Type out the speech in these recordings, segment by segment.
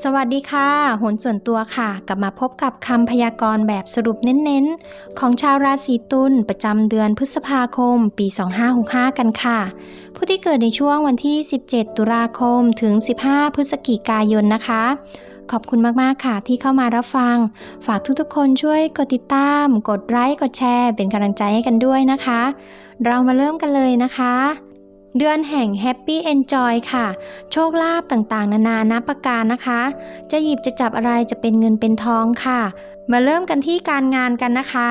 สวัสดีค่ะหนส่วนตัวค่ะ กลับมาพบกับคำพยากรณ์แบบสรุปเน้นๆ ของชาวราศีตุลประจำเดือนพฤษภาคม ปี 2565 กันค่ะ ผู้ที่เกิดในช่วงวันที่ 17 ตุลาคมถึง 15 พฤศจิกายนนะคะ ขอบคุณมากๆค่ะที่เข้ามารับฟัง ฝากทุกๆคนช่วยกดติดตาม กดไลค์ กดแชร์ เป็นกำลังใจให้กันด้วยนะคะ เรามาเริ่มกันเลยนะคะ เดือนแห่งแฮปปี้เอนจอยค่ะ โชคลาภต่างๆ นานานับประการนะคะ จะหยิบจะจับอะไรจะเป็นเงินเป็นทองค่ะ มาเริ่มกันที่การงานกันนะคะ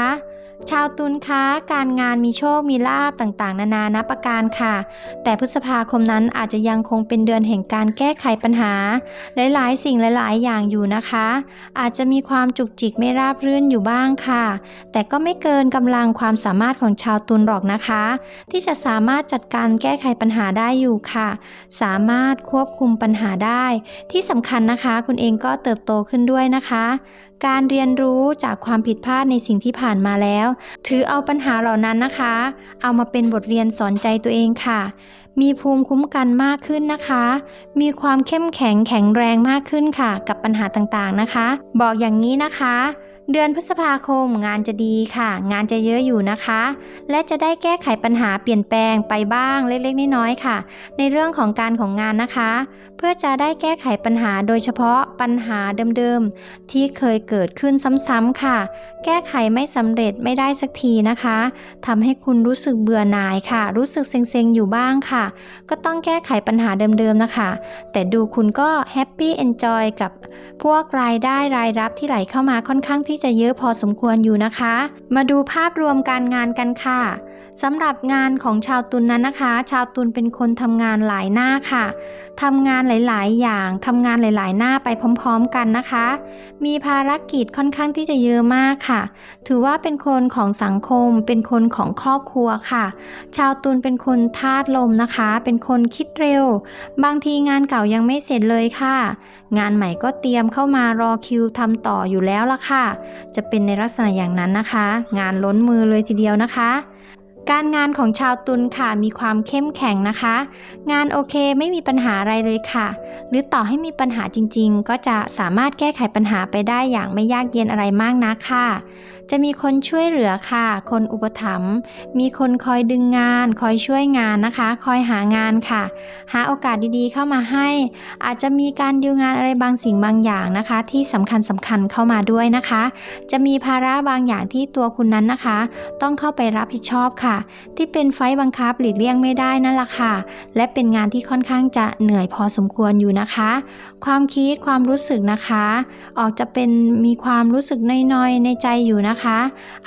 ชาวตุลคะการงานมีโชคมีลาบต่างๆ นานานับประการค่ะ แต่พฤษภาคมนั้นอาจจะยังคงเป็นเดือนแห่งการแก้ไขปัญหา หลายๆ สิ่งหลายๆ อย่างอยู่นะคะ อาจจะมีความจุกจิกไม่ราบรื่นอยู่บ้างค่ะ แต่ก็ไม่เกินกำลังความสามารถของชาวตุลหรอกนะคะ ที่จะสามารถจัดการแก้ไขปัญหาได้อยู่ค่ะ สามารถควบคุมปัญหาได้ ที่สำคัญนะคะคุณเองก็เติบโตขึ้นด้วยนะคะ การเรียนรู้จากความผิดพลาดในสิ่งที่ผ่านมาแล้วถือเอาปัญหาเหล่านั้นนะคะ เอามาเป็นบทเรียนสอนใจตัวเองค่ะ มีภูมิคุ้มกันมากขึ้นนะคะ มีความเข้มแข็งแข็งแรงมากขึ้นค่ะ กับปัญหาต่างๆนะคะ บอกอย่างนี้นะคะ เดือนพฤษภาคมงานจะดีค่ะ งานจะเยอะอยู่นะคะ และจะได้แก้ไขปัญหาเปลี่ยนแปลงไปบ้างเล็กๆน้อยๆค่ะ ในเรื่องของการของงานนะคะ พื่อจะได้แก้ไขปัญหาโดยเฉพาะปัญหาเดิมๆ ที่เคยเกิดขึ้นซ้ำๆค่ะ แก้ไขไม่สำเร็จไม่ได้สักทีนะคะทำให้คุณรู้สึกเบื่อหน่ายค่ะ รู้สึกเซ็งๆอยู่บ้างค่ะ ก็ต้องแก้ไขปัญหาเดิมๆนะคะ แต่ดูคุณก็แฮปปี้เอนจอยกับพวกรายได้รายรับที่ไหลเข้ามาค่อนข้างที่จะเยอะพอสมควรอยู่นะคะ มาดูภาพรวมการงานกันค่ะสำหรับงานของชาวตุลนนั้นนะคะ ชาวตุลเป็นคนทำงานหลายหน้าค่ะทำงานหลาย ๆ อย่างทำงานหลาย ๆ หน้าไปพร้อม ๆ กันนะคะ มีภารกิจค่อนข้างที่จะเยอะมากค่ะ ถือว่าเป็นคนของสังคม เป็นคนของครอบครัวค่ะ ชาวตุลเป็นคนธาตุลมนะคะ เป็นคนคิดเร็ว บางทีงานเก่ายังไม่เสร็จเลยค่ะ งานใหม่ก็เตรียมเข้ามารอคิวทำต่ออยู่แล้วละค่ะ จะเป็นในลักษณะอย่างนั้นนะคะ งานล้นมือเลยทีเดียวนะคะ การงานของชาวตุลค่ะมีความเข้มแข็งนะคะ งานโอเคไม่มีปัญหาอะไรเลยค่ะ หรือต่อให้มีปัญหาจริงๆ ก็จะสามารถแก้ไขปัญหาไปได้อย่างไม่ยากเย็นอะไรมากนักค่ะ จะมีคนช่วยเหลือค่ะ คนอุปถัมภ์มีคนคอยดึงงาน คอยช่วยงานนะคะ คอยหางานค่ะ หาโอกาสดีๆเข้ามาให้ อาจจะมีการดีลงานอะไรบางสิ่งบางอย่างนะคะ ที่สำคัญสำคัญเข้ามาด้วยนะคะ จะมีภาระบางอย่างที่ตัวคุณนั้นนะคะ ต้องเข้าไปรับผิดชอบค่ะ ที่เป็นไฟล์บังคับหลีกเลี่ยงไม่ได้นั่นแหละค่ะ และเป็นงานที่ค่อนข้างจะเหนื่อยพอสมควรอยู่นะคะ ความคิดความรู้สึกนะคะ ออกจะเป็นมีความรู้สึกน้อยๆในใจอยู่นะคะ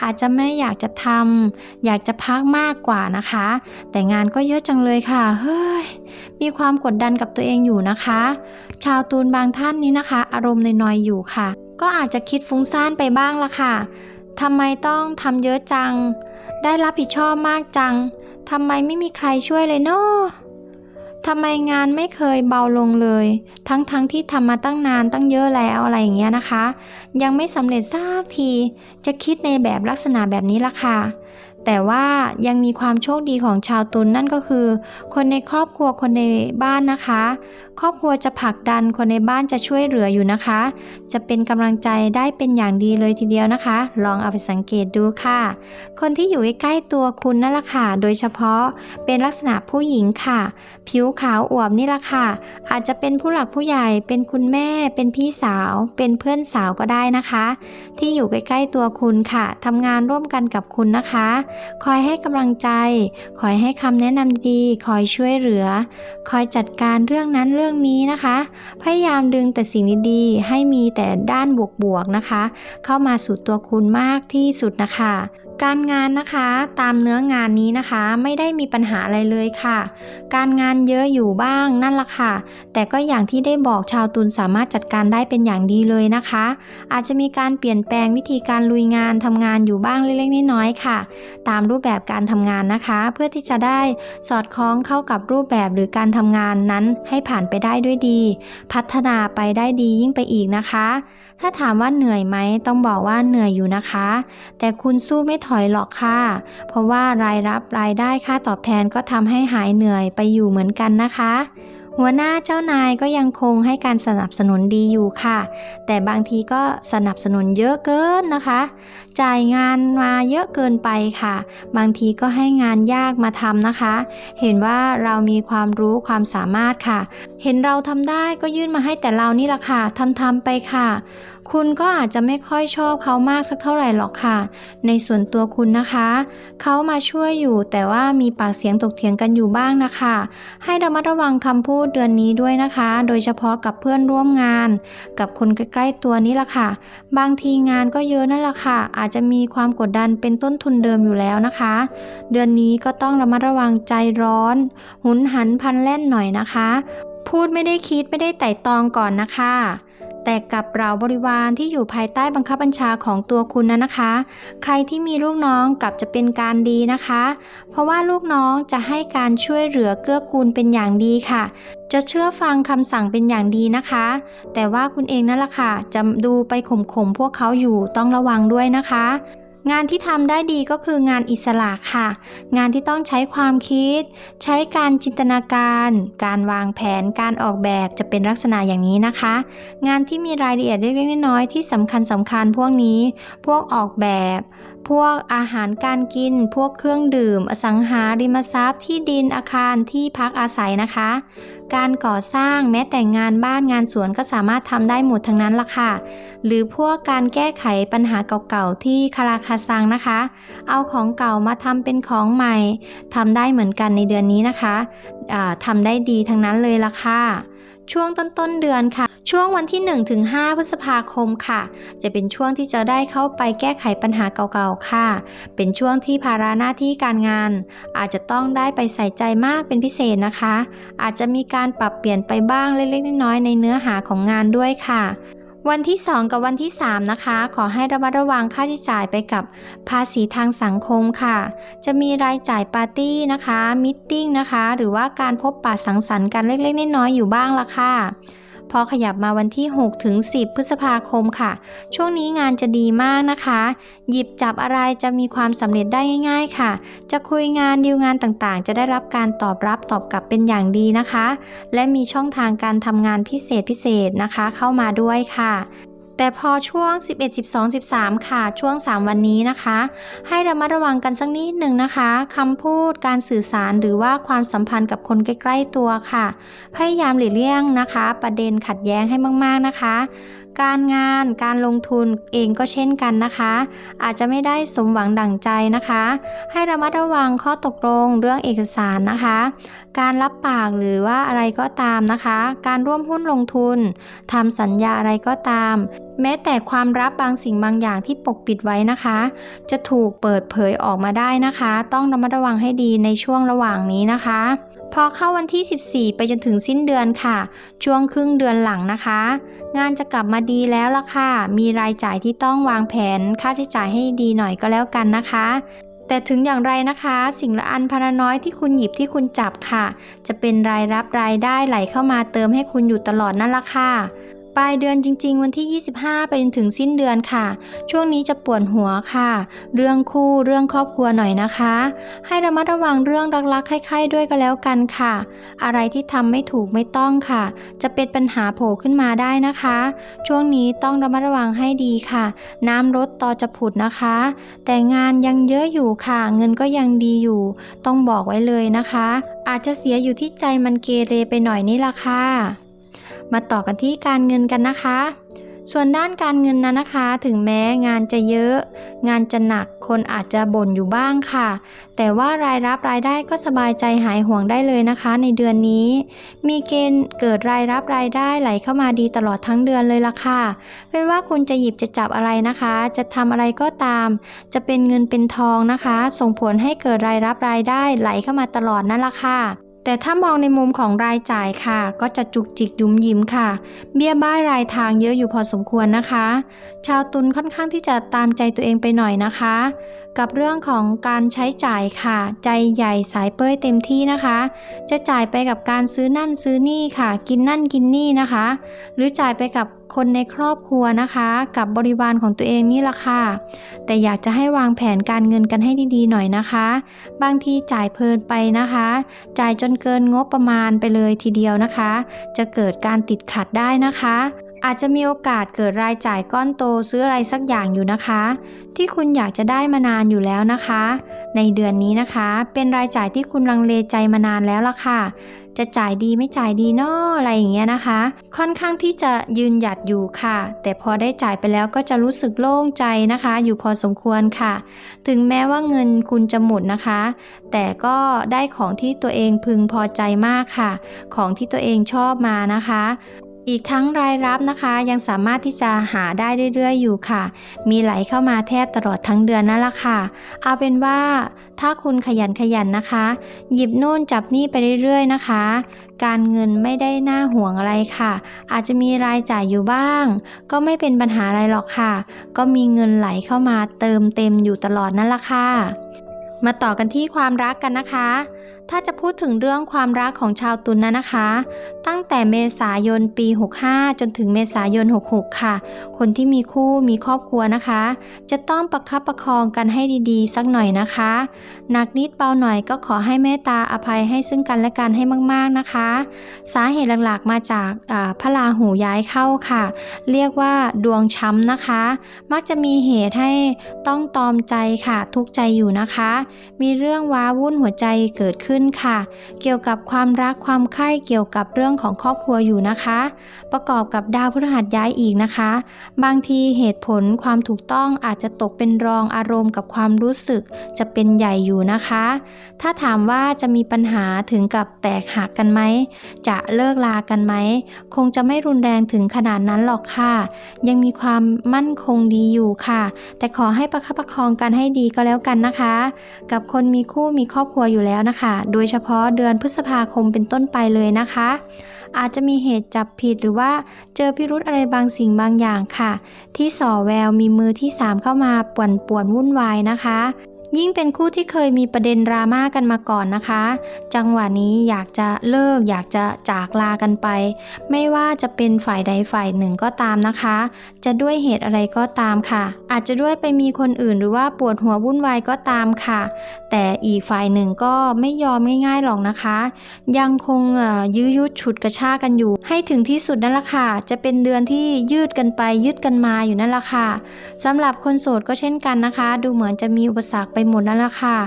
อาจจะไม่อยากจะทำอยากจะพักมากกว่านะคะ แต่งานก็เยอะจังเลยค่ะเฮ้ยมีความกดดันกับตัวเองอยู่นะคะ ชาวตูนบางท่านนี้นะคะ อารมณ์น้อยๆอยู่ค่ะ ก็อาจจะคิดฟุ้งซ่านไปบ้างละค่ะทำไมต้องทำเยอะจัง ได้รับผิดชอบมากจังทำไมไม่มีใครช่วยเลยเนาะ ทำไมงานไม่เคยเบาลงเลย ทั้งๆทที่ทำมาตั้งนานตั้งเยอะแล้วอะไรอย่างเงี้ยนะคะ ยังไม่สำเร็จสักที จะคิดในแบบลักษณะแบบนี้ละค่ะ แต่ว่ายังมีความโชคดีของชาวตุลนนั่นก็คือ คนในครอบครัวคนในบ้านนะคะ ครอบครัวจะผลักดันคนในบ้านจะช่วยเหลืออยู่นะคะ จะเป็นกำลังใจได้เป็นอย่างดีเลยทีเดียวนะคะ ลองเอาไปสังเกตดูค่ะ คนที่อยู่ใกล้ตัวคุณนั่นแหละค่ะโดยเฉพาะเป็นลักษณะผู้หญิงค่ะ ผิวขาวอวบนี่แหละค่ะ อาจจะเป็นผู้หลักผู้ใหญ่เป็นคุณแม่ เป็นพี่สาว เป็นเพื่อนสาวก็ได้นะคะ ที่อยู่ใกล้ๆตัวคุณค่ะทำงานร่วมกันกับคุณนะคะคอยให้กำลังใจ คอยให้คำแนะนำดี คอยช่วยเหลือ คอยจัดการเรื่องนั้นเรื่องนี้นะคะ พยายามดึงแต่สิ่งดีๆ ให้มีแต่ด้านบวกๆนะคะ เข้ามาสู่ตัวคุณมากที่สุดนะคะ การงานนะคะตามเนื้องานนี้นะคะ ไม่ได้มีปัญหาอะไรเลยค่ะ การงานเยอะอยู่บ้างนั่นละค่ะ แต่ก็อย่างที่ได้บอกชาวตุลสามารถจัดการได้เป็นอย่างดีเลยนะคะ อาจจะมีการเปลี่ยนแปลงวิธีการลุยงานทำงานอยู่บ้างเล็กๆน้อยๆค่ะ ตามรูปแบบการทำงานนะคะ เพื่อที่จะได้สอดคล้องเข้ากับรูปแบบหรือการทำงานนั้นให้ผ่านไปได้ด้วยดี พัฒนาไปได้ดียิ่งไปอีกนะคะ ถ้าถามว่าเหนื่อยไหมต้องบอกว่าเหนื่อยอยู่นะคะ แต่คุณสู้ไม่ถอยหรอกค่ะ เพราะว่ารายรับรายได้ค่าตอบแทนก็ทำให้หายเหนื่อยไปอยู่เหมือนกันนะคะ หัวหน้าเจ้านายก็ยังคงให้การสนับสนุนดีอยู่ค่ะ แต่บางทีก็สนับสนุนเยอะเกินนะคะ จ่ายงานมาเยอะเกินไปค่ะ บางทีก็ให้งานยากมาทำนะคะ เห็นว่าเรามีความรู้ความสามารถค่ะ เห็นเราทำได้ก็ยื่นมาให้แต่เรานี่ละค่ะทำทำไปค่ะ คุณก็อาจจะไม่ค่อยชอบเขามากสักเท่าไหร่หรอกค่ะ ในส่วนตัวคุณนะคะ เขามาช่วยอยู่แต่ว่ามีปากเสียงตกเถียงกันอยู่บ้างนะคะ ให้ระมัดระวังคำพูดเดือนนี้ด้วยนะคะ โดยเฉพาะกับเพื่อนร่วมงาน กับคนใกล้ๆตัวนี่แหละค่ะ บางทีงานก็เยอะนั่นแหละค่ะ อาจจะมีความกดดันเป็นต้นทุนเดิมอยู่แล้วนะคะ เดือนนี้ก็ต้องระมัดระวังใจร้อน หุนหันพันแล่นหน่อยนะคะ พูดไม่ได้คิดไม่ได้ไต่ตองก่อนนะคะ แต่กับเราบริวารที่อยู่ภายใต้บังคับบัญชาของตัวคุณนะนะคะ ใครที่มีลูกน้องกับจะเป็นการดีนะคะ เพราะว่าลูกน้องจะให้การช่วยเหลือเกื้อกูลเป็นอย่างดีค่ะ จะเชื่อฟังคำสั่งเป็นอย่างดีนะคะ แต่ว่าคุณเองนั่นแหละค่ะ จะดูไปข่มข่มพวกเขาอยู่ต้องระวังด้วยนะคะ งานที่ทำได้ดีก็คืองานอิสระค่ะ งานที่ต้องใช้ความคิด ใช้การจินตนาการ การวางแผนการออกแบบจะเป็นลักษณะอย่างนี้นะคะ งานที่มีรายละเอียดเล็กๆน้อยๆที่สำคัญสำคัญพวกนี้ พวกออกแบบ พวกอาหารการกิน พวกเครื่องดื่ม อสังหาริมทรัพย์ที่ดินอาคารที่พักอาศัยนะคะ การก่อสร้างแม้แต่งานบ้านงานสวนก็สามารถทำได้หมดทั้งนั้นละค่ะ หรือพวกการแก้ไขปัญหาเก่าๆที่คาราคาซังนะคะ เอาของเก่ามาทำเป็นของใหม่ทำได้เหมือนกันในเดือนนี้นะคะอ่าทำได้ดีทั้งนั้นเลยละค่ะ ช่วงต้นต้นๆเดือนค่ะ ช่วงวันที่1ถึง5พฤษภาคมค่ะ จะเป็นช่วงที่จะได้เข้าไปแก้ไขปัญหาเก่าๆค่ะ เป็นช่วงที่ภาระหน้าที่การงาน อาจจะต้องได้ไปใส่ใจมากเป็นพิเศษนะคะ อาจจะมีการปรับเปลี่ยนไปบ้างเล็กๆน้อยๆในเนื้อหาของงานด้วยค่ะ วันที่ 2 กับวันที่ 3 นะคะ ขอให้ระมัดระวังค่าใช้จ่ายไปกับภาษีทางสังคมค่ะ จะมีรายจ่ายปาร์ตี้นะคะมิทติ้งนะคะ หรือว่าการพบปะสังสรรค์กันเล็กๆน้อยๆอยู่บ้างละค่ะ พอขยับมาวันที่ 6 ถึง 10 พฤษภาคมค่ะ ช่วงนี้งานจะดีมากนะคะ หยิบจับอะไรจะมีความสำเร็จได้ง่ายๆค่ะ จะคุยงานดีลงานต่างๆ จะได้รับการตอบรับตอบกลับเป็นอย่างดีนะคะ และมีช่องทางการทำงานพิเศษพิเศษนะคะ เข้ามาด้วยค่ะ แต่พอช่วง 11 12 13 ค่ะ ช่วง 3 วันนี้นะคะ ให้ระมัดระวังกันสักนิดหนึ่งนะคะคำพูดการสื่อสารหรือว่าความสัมพันธ์กับคนใกล้ ๆ ตัวค่ะ พยายามหลีกเลี่ยงนะคะ ประเด็นขัดแย้งให้มาก ๆ นะคะ การงานการลงทุนเองก็เช่นกันนะคะ อาจจะไม่ได้สมหวังดั่งใจนะคะ ให้ระมัดระวังข้อตกลงเรื่องเอกสารนะคะ การรับปากหรือว่าอะไรก็ตามนะคะ การร่วมหุ้นลงทุนทำสัญญาอะไรก็ตาม แม้แต่ความลับบางสิ่งบางอย่างที่ปกปิดไว้นะคะ จะถูกเปิดเผยออกมาได้นะคะ ต้องระมัดระวังให้ดีในช่วงระหว่างนี้นะคะ พอเข้าวันที่ 14 ไปจนถึงสิ้นเดือนค่ะ ช่วงครึ่งเดือนหลังนะคะ งานจะกลับมาดีแล้วล่ะค่ะ มีรายจ่ายที่ต้องวางแผนค่าใช้จ่ายให้ดีหน่อยก็แล้วกันนะคะแต่ถึงอย่างไรนะคะ สิ่งละอันพันละน้อยที่คุณหยิบที่คุณจับค่ะ จะเป็นรายรับรายได้ไหลเข้ามาเติมให้คุณอยู่ตลอดนั่นละค่ะ ปลายเดือนจริง ๆ วันที่ 25 ไปจนถึงสิ้นเดือนค่ะ ช่วงนี้จะปวดหัวค่ะ เรื่องคู่เรื่องครอบครัวหน่อยนะคะ ให้ระมัดระวังเรื่องรักๆใคร่ๆด้วยก็แล้วกันค่ะ อะไรที่ทำไม่ถูกไม่ต้องค่ะ จะเป็นปัญหาโผล่ขึ้นมาได้นะคะ ช่วงนี้ต้องระมัดระวังให้ดีค่ะ น้ำลดต่อจะผุดนะคะ แต่งานยังเยอะอยู่ค่ะ เงินก็ยังดีอยู่ ต้องบอกไว้เลยนะคะ อาจจะเสียอยู่ที่ใจมันเกเรไปหน่อยนี่ละค่ะ มาต่อกันที่การเงินกันนะคะ ส่วนด้านการเงินนั้นนะคะ ถึงแม้งานจะเยอะ งานจะหนักคนอาจจะบ่นอยู่บ้างค่ะ แต่ว่ารายรับรายได้ก็สบายใจหายห่วงได้เลยนะคะ ในเดือนนี้ มีเกณฑ์เกิดรายรับรายได้ไหลเข้ามาดีตลอดทั้งเดือนเลยล่ะค่ะ ไม่ว่าคุณจะหยิบจะจับอะไรนะคะ จะทำอะไรก็ตาม จะเป็นเงินเป็นทองนะคะ ส่งผลให้เกิดรายรับรายได้ไหลเข้ามาตลอดนั่นละค่ะ แต่ถ้ามองในมุมของรายจ่ายค่ะ ก็จะจุกจิกยุ้มยิ้มค่ะ เบี้ยบ้ายรายทางเยอะอยู่พอสมควรนะคะ ชาวตุลค่อนข้างที่จะตามใจตัวเองไปหน่อยนะคะ กับเรื่องของการใช้จ่ายค่ะ ใจใหญ่สายเป้ยเต็มที่นะคะ จะจ่ายไปกับการซื้อนั่นซื้อนี่ค่ะ กินนั่นกินนี่นะคะ หรือจ่ายไปกับคนในครอบครัวนะคะ กับบริวารของตัวเองนี่ละค่ะ แต่อยากจะให้วางแผนการเงินกันให้ดีๆหน่อยนะคะ บางทีจ่ายเพลินไปนะคะ จ่ายจนเกินงบประมาณไปเลยทีเดียวนะคะ จะเกิดการติดขัดได้นะคะอาจจะมีโอกาสเกิดรายจ่ายก้อนโตซื้ออะไรสักอย่างอยู่นะคะ ที่คุณอยากจะได้มานานอยู่แล้วนะคะ ในเดือนนี้นะคะ เป็นรายจ่ายที่คุณลังเลใจมานานแล้วล่ะค่ะ จะจ่ายดีไม่จ่ายดีนาะอะไรอย่างเงี้ยนะคะ ค่อนข้างที่จะยืนหยัดอยู่ค่ะ แต่พอได้จ่ายไปแล้วก็จะรู้สึกโล่งใจนะคะ อยู่พอสมควรค่ะ ถึงแม้ว่าเงินคุณจะหมดนะคะ แต่ก็ได้ของที่ตัวเองพึงพอใจมากค่ะ ของที่ตัวเองชอบมานะคะ อีกทั้งรายรับนะคะยังสามารถที่จะหาได้เรื่อยๆ อยู่ค่ะ มีไหลเข้ามาแทบตลอดทั้งเดือนนั่นแหละค่ะ เอาเป็นว่าถ้าคุณขยันขยันนะคะ หยิบโน่นจับนี่ไปเรื่อยๆนะคะ การเงินไม่ได้น่าห่วงอะไรค่ะ อาจจะมีรายจ่ายอยู่บ้าง ก็ไม่เป็นปัญหาอะไรหรอกค่ะ ก็มีเงินไหลเข้ามาเติมเต็มอยู่ตลอดนั่นแหละค่ะ มาต่อกันที่ความรักกันนะคะ ถ้าจะพูดถึงเรื่องความรักของชาวตุลนนะนะคะ ตั้งแต่เมษายนปี 65 จนถึงเมษายน 66 ค่ะ คนที่มีคู่มีครอบครัวนะคะ จะต้องประคับประคองกันให้ดีๆ สักหน่อยนะคะหนักนิดเบาหน่อยก็ขอให้เมตตาอภัยให้ซึ่งกันและกันให้มากๆนะคะ สาเหตุหลักๆมาจากพระราหูย้ายเข้าค่ะ เรียกว่าดวงช้ำนะคะ มักจะมีเหตุให้ต้องตอมใจค่ะทุกใจอยู่นะคะ มีเรื่องว้าวุ่นหัวใจเกิดขึ้นค่ะ เกี่ยวกับความรักความใคร่เกี่ยวกับเรื่องของครอบครัวอยู่นะคะ ประกอบกับดาวพฤหัสย้ายอีกนะคะ บางทีเหตุผลความถูกต้องอาจจะตกเป็นรองอารมณ์กับความรู้สึกจะเป็นใหญ่อยู่นะคะ ถ้าถามว่าจะมีปัญหาถึงกับแตกหักกันไหม จะเลิกลากันไหม คงจะไม่รุนแรงถึงขนาดนั้นหรอกค่ะ ยังมีความมั่นคงดีอยู่ค่ะ แต่ขอให้ประคับประคองกันให้ดีก็แล้วกันนะคะ กับคนมีคู่มีครอบครัวอยู่แล้วนะคะโดยเฉพาะเดือนพฤษภาคมเป็นต้นไปเลยนะคะ อาจจะมีเหตุจับผิดหรือว่าเจอพิรุธอะไรบางสิ่งบางอย่างค่ะ ที่ส่อแววมีมือที่สามเข้ามาป่วนป่วนวุ่นวายนะคะ ยิ่งเป็นคู่ที่เคยมีประเด็นดราม่ากันมาก่อนนะคะ จังหวะนี้อยากจะเลิกอยากจะจากลากันไป ไม่ว่าจะเป็นฝ่ายใดฝ่ายหนึ่งก็ตามนะคะ จะด้วยเหตุอะไรก็ตามค่ะ อาจจะด้วยไปมีคนอื่นหรือว่าปวดหัววุ่นวายก็ตามค่ะ แต่อีกฝ่ายหนึ่งก็ไม่ยอมง่ายๆหรอกนะคะ ยังคงยื้อยุดฉุดกระชากกันอยู่ ให้ถึงที่สุดนั่นแหละค่ะ จะเป็นเดือนที่ยืดกันไปยืดกันมาอยู่นั่นแหละค่ะสำหรับคนโสดก็เช่นกันนะคะ ดูเหมือนจะมีอุปสรรคไปหมดนั่นแหละค่ะ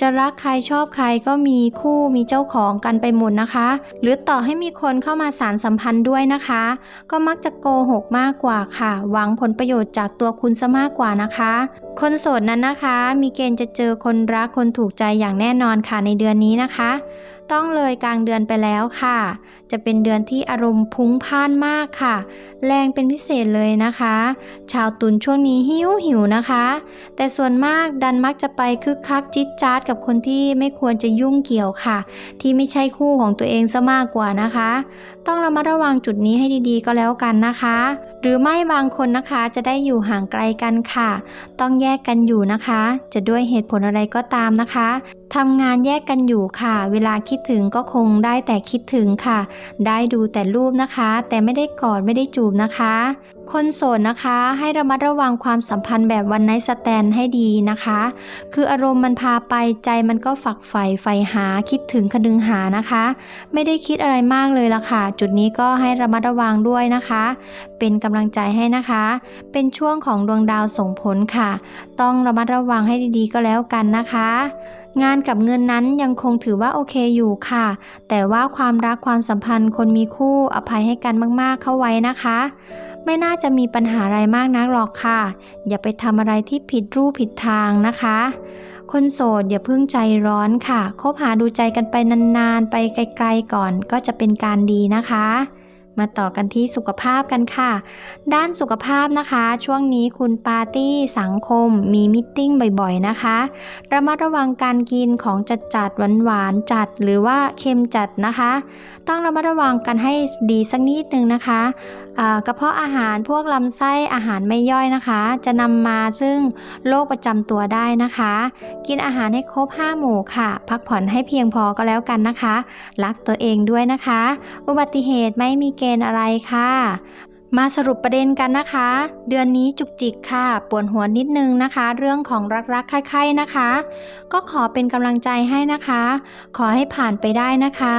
จะรักใครชอบใครก็มีคู่มีเจ้าของกันไปหมดนะคะ หรือต่อให้มีคนเข้ามาสารสัมพันธ์ด้วยนะคะ ก็มักจะโกหกมากกว่าค่ะ หวังผลประโยชน์จากตัวคุณซะมากกว่านะคะคนโสดนั้นนะคะ มีเกณฑ์จะเจอคนรักคนถูกใจอย่างแน่นอนค่ะในเดือนนี้นะคะ ต้องเลยกลางเดือนไปแล้วค่ะ จะเป็นเดือนที่อารมณ์พุ้งพ่านมากค่ะ แรงเป็นพิเศษเลยนะคะ ชาวตุลช่วงนี้หิวหิวนะคะ แต่ส่วนมากดันมักจะไปคึกคักจิตจ๊าดกับคนที่ไม่ควรจะยุ่งเกี่ยวค่ะ ที่ไม่ใช่คู่ของตัวเองซะมากกว่านะคะ ต้องระมัดระวังจุดนี้ให้ดีๆ ก็แล้วกันนะคะ หรือไม่บางคนนะคะจะได้อยู่ห่างไกลกันค่ะ ต้องแยกกันอยู่นะคะ จะด้วยเหตุผลอะไรก็ตามนะคะทำงานแยกกันอยู่ค่ะ เวลาคิดถึงก็คงได้แต่คิดถึงค่ะ ได้ดูแต่รูปนะคะ แต่ไม่ได้กอดไม่ได้จูบนะคะคนโสดนะคะให้ระมัดระวังความสัมพันธ์แบบวันไนสแตนให้ดีนะคะ คืออารมณ์มันพาไปใจมันก็ฝักใฝ่ใฝ่หาคิดถึงคดึงหานะคะ ไม่ได้คิดอะไรมากเลยละค่ะ จุดนี้ก็ให้ระมัดระวังด้วยนะคะ เป็นกำลังใจให้นะคะ เป็นช่วงของดวงดาวส่งผลค่ะ ต้องระมัดระวังให้ดีๆ ก็แล้วกันนะคะงานกับเงินนั้นยังคงถือว่าโอเคอยู่ค่ะ แต่ว่าความรักความสัมพันธ์คนมีคู่อภัยให้กันมากๆเข้าไว้นะคะ ไม่น่าจะมีปัญหาอะไรมากนักหรอกค่ะ อย่าไปทำอะไรที่ผิดรูปผิดทางนะคะ คนโสดอย่าเพิ่งใจร้อนค่ะ คบหาดูใจกันไปนานๆ ไปไกลๆก่อนก็จะเป็นการดีนะคะ มาต่อกันที่สุขภาพกันค่ะ ด้านสุขภาพนะคะ ช่วงนี้คุณปาร์ตี้สังคมมีมิทติ้งบ่อยๆนะคะ ระมัดระวังการกินของจัดจัดหวานหวานจัดหรือว่าเค็มจัดนะคะ ต้องระมัดระวังกันให้ดีสักนิดนึงนะคะกระเพาะอาหารพวกลำไส้อาหารไม่ย่อยนะคะ จะนำมาซึ่งโรคประจำตัวได้นะคะ กินอาหารให้ครบ5หมู่ค่ะ พักผ่อนให้เพียงพอก็แล้วกันนะคะ รักตัวเองด้วยนะคะ อุบัติเหตุไม่มีเกณฑ์อะไรค่ะ มาสรุปประเด็นกันนะคะ เดือนนี้จุกจิกค่ะปวดหัวนิดนึงนะคะ เรื่องของรักๆใคร่ๆนะคะ ก็ขอเป็นกำลังใจให้นะคะ ขอให้ผ่านไปได้นะคะ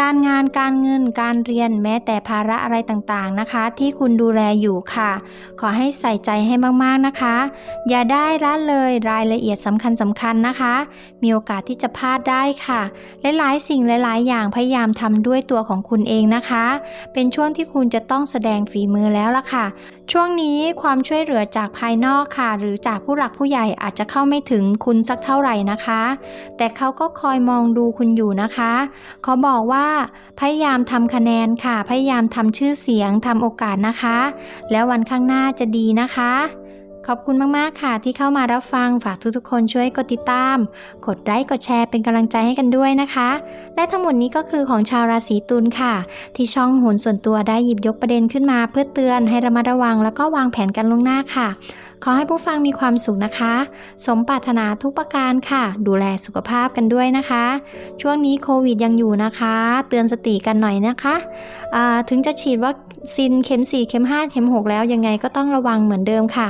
การงานการเงินการเรียนแม้แต่ภาระอะไรต่างๆนะคะ ที่คุณดูแลอยู่ค่ะ ขอให้ใส่ใจให้มากๆนะคะ อย่าได้ละเลยรายละเอียดสำคัญสำคัญๆนะคะ มีโอกาสที่จะพลาดได้ค่ะหลายๆสิ่งหลาย ๆ อย่างพยายามทำด้วยตัวของคุณเองนะคะ เป็นช่วงที่คุณจะต้องแสดงฝีมือแล้วล่ะค่ะ ช่วงนี้ความช่วยเหลือจากภายนอกค่ะ หรือจากผู้หลักผู้ใหญ่อาจจะเข้าไม่ถึงคุณสักเท่าไหร่นะคะ แต่เขาก็คอยมองดูคุณอยู่นะคะเขาบอกว่าพยายามทำคะแนนค่ะ พยายามทำชื่อเสียงทำโอกาสนะคะ แล้ววันข้างหน้าจะดีนะคะ ขอบคุณมาก ๆ ค่ะ ที่เข้ามารับฟังฝากทุก ๆ คนช่วยกดติดตาม กดไลค์กดแชร์เป็นกำลังใจให้กันด้วยนะคะ และทั้งหมดนี้ก็คือของชาวราศีตุลค่ะ ที่ช่องโหนส่วนตัวได้หยิบยกประเด็นขึ้นมาเพื่อเตือนให้ระมัดระวัง แล้วก็วางแผนกันล่วงหน้าค่ะ ขอให้ผู้ฟังมีความสุขนะคะ สมปรารถนาทุกประการค่ะ ดูแลสุขภาพกันด้วยนะคะ ช่วงนี้โควิดยังอยู่นะคะ เตือนสติกันหน่อยนะคะถึงจะฉีดวัคซีนเข็ม 4 เข็ม 5 เข็ม 6 แล้วยังไงก็ต้องระวังเหมือนเดิมค่ะ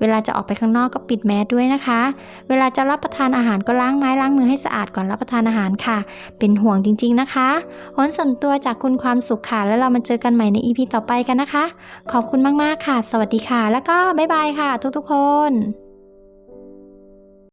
เวลาจะออกไปข้างนอกก็ปิดแมสด้วยนะคะ เวลาจะรับประทานอาหารก็ล้างไม้ล้างมือให้สะอาดก่อนรับประทานอาหารค่ะ เป็นห่วงจริง ๆนะคะหนส่วนตัวจากคุณความสุขค่ะ แล้วเรามาเจอกันใหม่ใน EP ต่อไปกันนะคะ ขอบคุณมากๆค่ะ สวัสดีค่ะ แล้วก็บ๊ายบายค่ะ ทุกๆคน